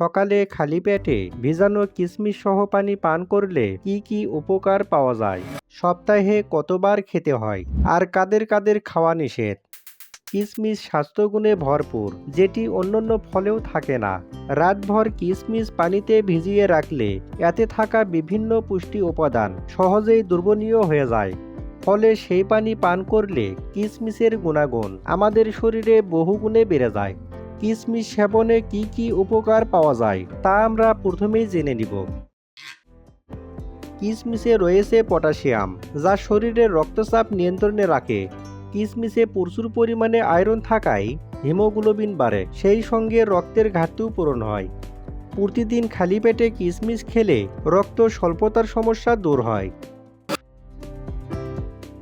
সকালে খালি পেটে ভিজানো কিশমিশ সহ পানি পান করলে কি কি উপকার পাওয়া যায়? সপ্তাহে কতবার খেতে হয়? আর কাদের কাদের খাওয়া নিষেধ? কিশমিশ স্বাস্থ্যগুণে ভরপুর, যেটি অন্যান্য ফলেও থাকে না। রাতভর কিশমিশ পানিতে ভিজিয়ে রাখলে এতে থাকা বিভিন্ন পুষ্টি উপাদান সহজেই দুর্বনীয় হয়ে যায়। ফলে সেই পানি পান করলে কিশমিশের গুণাগুণ আমাদের শরীরে বহুগুণে বেড়ে যায়। কিশমিশ সেবনে কি কি উপকার পাওয়া যায়, তা আমরা প্রথমেই জেনে নিব। কিশমিশে রয়েছে পটাশিয়াম, যা শরীরের রক্তচাপ নিয়ন্ত্রণে রাখে। কিশমিশে প্রচুর পরিমাণে আয়রন থাকায় হিমোগ্লোবিন বাড়ে, সেই সঙ্গে রক্তের ঘাটতিও পূরণ হয়। প্রতিদিন খালি পেটে কিশমিশ খেলে রক্ত স্বল্পতার সমস্যা দূর হয়।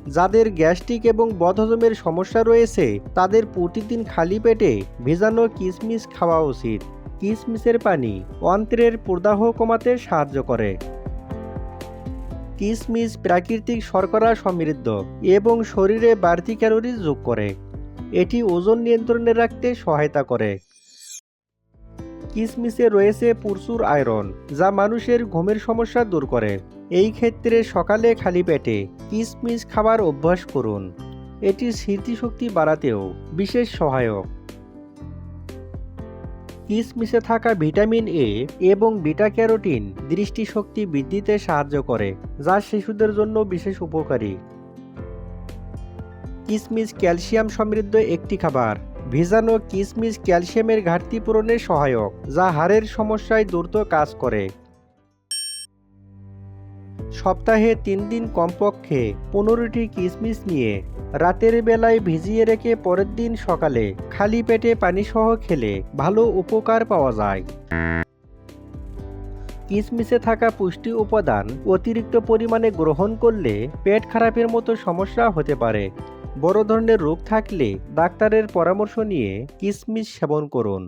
যাদের গ্যাস্ট্রিক এবং বদহজমের সমস্যা রয়েছে, তাদের প্রতিদিন খালি পেটে ভেজানো কিশমিশ খাওয়া উচিত। কিশমিশের পানি অন্ত্রের প্রদাহ কমাতে সাহায্য করে। কিশমিশ প্রাকৃতিক শর্করা সমৃদ্ধ এবং শরীরে বাড়তি ক্যালোরি যোগ করে। এটি ওজন নিয়ন্ত্রণে রাখতে সহায়তা করে। কিশমিশে রয়েছে প্রচুর আয়রন, যা মানুষের ঘুমের সমস্যা দূর করে। এই ক্ষেত্রে সকালে খালি পেটে কিশমিশ খাবার অভ্যাস করুন। এটি স্মৃতিশক্তি বাড়াতেও বিশেষ সহায়ক। কিশমিশে থাকা ভিটামিন এ এবং বিটা ক্যারোটিন দৃষ্টিশক্তি বৃদ্ধিতে সাহায্য করে, যা শিশুদের জন্য বিশেষ উপকারী। কিশমিশ ক্যালসিয়াম সমৃদ্ধ একটি খাবার। ভিজানো কিশমিশ ক্যালসিয়ামের ঘাটতি পূরণে সহায়ক, যা হাড়ের সমস্যায় দ্রুত কাজ করে। সপ্তাহে তিন দিন কমপক্ষে পনেরোটি কিশমিশ নিয়ে রাতের বেলায় ভিজিয়ে রেখে পরের দিন সকালে খালি পেটে পানিসহ খেলে ভালো উপকার পাওয়া যায়। কিশমিশে থাকা পুষ্টি উপাদান অতিরিক্ত পরিমাণে গ্রহণ করলে পেট খারাপের মতো সমস্যা হতে পারে। বড় ধরনের রোগ থাকলে ডাক্তারের পরামর্শ নিয়ে কিশমিশ সেবন করুন।